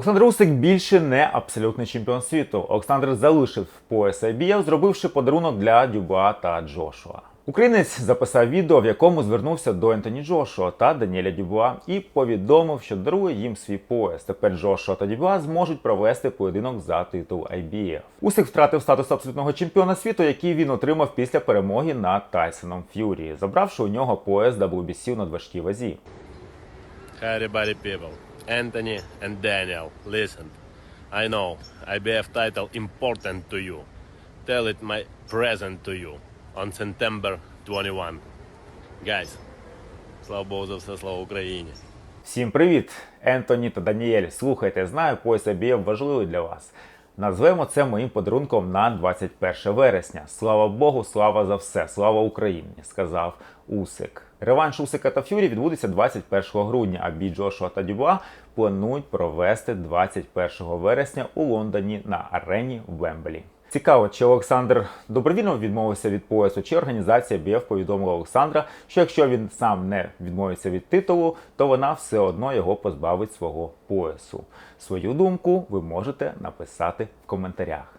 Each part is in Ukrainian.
Олександр Усик більше не абсолютний чемпіон світу. Олександр залишив пояс IBF, зробивши подарунок для Дюба та Джошуа. Українець записав відео, в якому звернувся до Ентоні Джошуа та Даніеля Дюбуа і повідомив, що дарує їм свій пояс. Тепер Джошуа та Дюбуа зможуть провести поєдинок за титул IBF. Усик втратив статус абсолютного чемпіона світу, який він отримав після перемоги над Тайсоном Ф'юрі, забравши у нього пояс WBC на важкій вазі. Everybody, people. Anthony and Daniel, listen. I know IBF title important to you. Tell it my present to you on September 21. Guys, слава Богу за все, слава Україні. Всім привіт! Ентоні та Даніель. Слухайте, знаю, пояс IBF важливий для вас. Назвемо це моїм подарунком на 21 вересня. Слава Богу, слава за все, слава Україні, сказав Усик. Реванш Усика та Ф'юрі відбудеться 21 грудня, а бій Джошуа та Дюбуа планують провести 21 вересня у Лондоні на арені Вемблі. Цікаво, чи Олександр добровільно відмовився від поясу, чи організація БФ повідомила Олександра, що якщо він сам не відмовиться від титулу, то вона все одно його позбавить свого поясу. Свою думку ви можете написати в коментарях.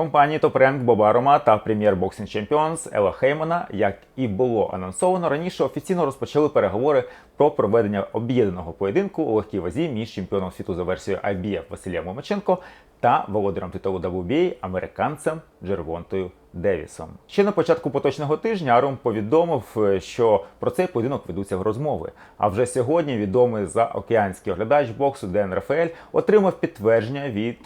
Компанії Rank Боба Рома та Premier Boxing Champions Ела Хеймана, як і було анонсовано, раніше офіційно розпочали переговори про проведення об'єднаного поєдинку у легкій вазі між чемпіоном світу за версією IBF Василієм Ломаченко та володарем титулу WBA американцем Джервонтою Девісом. Ще на початку поточного тижня Арум повідомив, що про цей поєдинок ведуться розмови. А вже сьогодні відомий заокеанський оглядач боксу Ден Рафаель отримав підтвердження від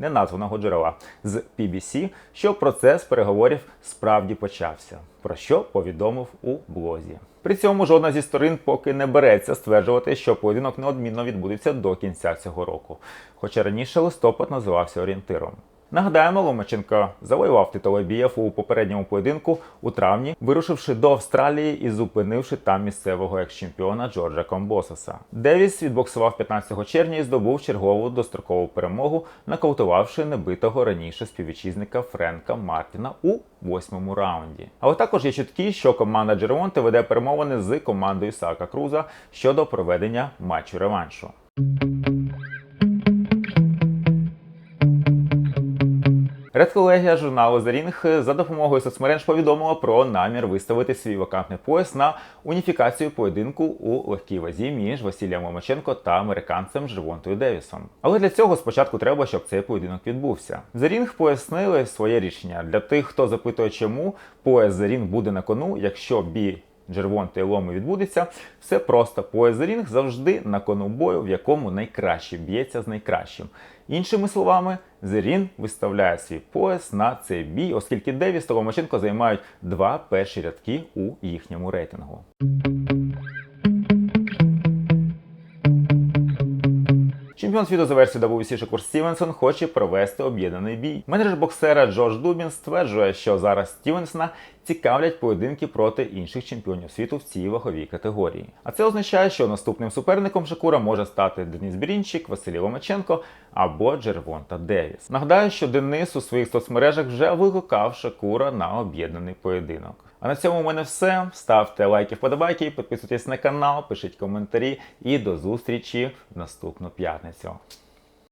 неназваного джерела з PBC, що процес переговорів справді почався, про що повідомив у блозі. При цьому жодна зі сторін поки не береться стверджувати, що поєдинок неодмінно відбудеться до кінця цього року, хоча раніше листопад називався орієнтиром. Нагадаємо, Ломаченко завоював титул IBF у попередньому поєдинку у травні, вирушивши до Австралії і зупинивши там місцевого екс-чемпіона Джорджа Комбососа. Девіс відбоксував 15 червня і здобув чергову дострокову перемогу, нокаутувавши небитого раніше співвітчизника Френка Мартіна у восьмому раунді. Але також є чутки, що команда Джеронте веде перемовини з командою Сака Круза щодо проведення матчу реваншу. Редколегія журналу The Ring за допомогою соцмереж повідомила про намір виставити свій вакантний пояс на уніфікацію поєдинку у легкій вазі між Василієм Ломаченко та американцем Джервонтою Девісом. Але для цього спочатку треба, щоб цей поєдинок відбувся. The Ring пояснили своє рішення для тих, хто запитує, чому пояс The Ring буде на кону, якщо бій Джервонти і Ломи відбудеться, все просто. The завжди на кону бою, в якому найкраще б'ється з найкращим. Іншими словами, Зерін виставляє свій пояс на цей бій, оскільки Девіс та Ломаченко займають два перші рядки у їхньому рейтингу. Чемпіон світу за версією WBC Шакур Стівенсон хоче провести об'єднаний бій. Менеджер боксера Джордж Дубін стверджує, що зараз Стівенсона цікавлять поєдинки проти інших чемпіонів світу в цій ваговій категорії. А це означає, що наступним суперником Шакура може стати Денис Брінчик, Василій Ломаченко або Джервонта Девіс. Нагадаю, що Денис у своїх соцмережах вже викликав Шакура на об'єднаний поєдинок. А на цьому у мене все. Ставте лайки, вподобайки, підписуйтесь на канал, пишіть коментарі і до зустрічі в наступну п'ятницю.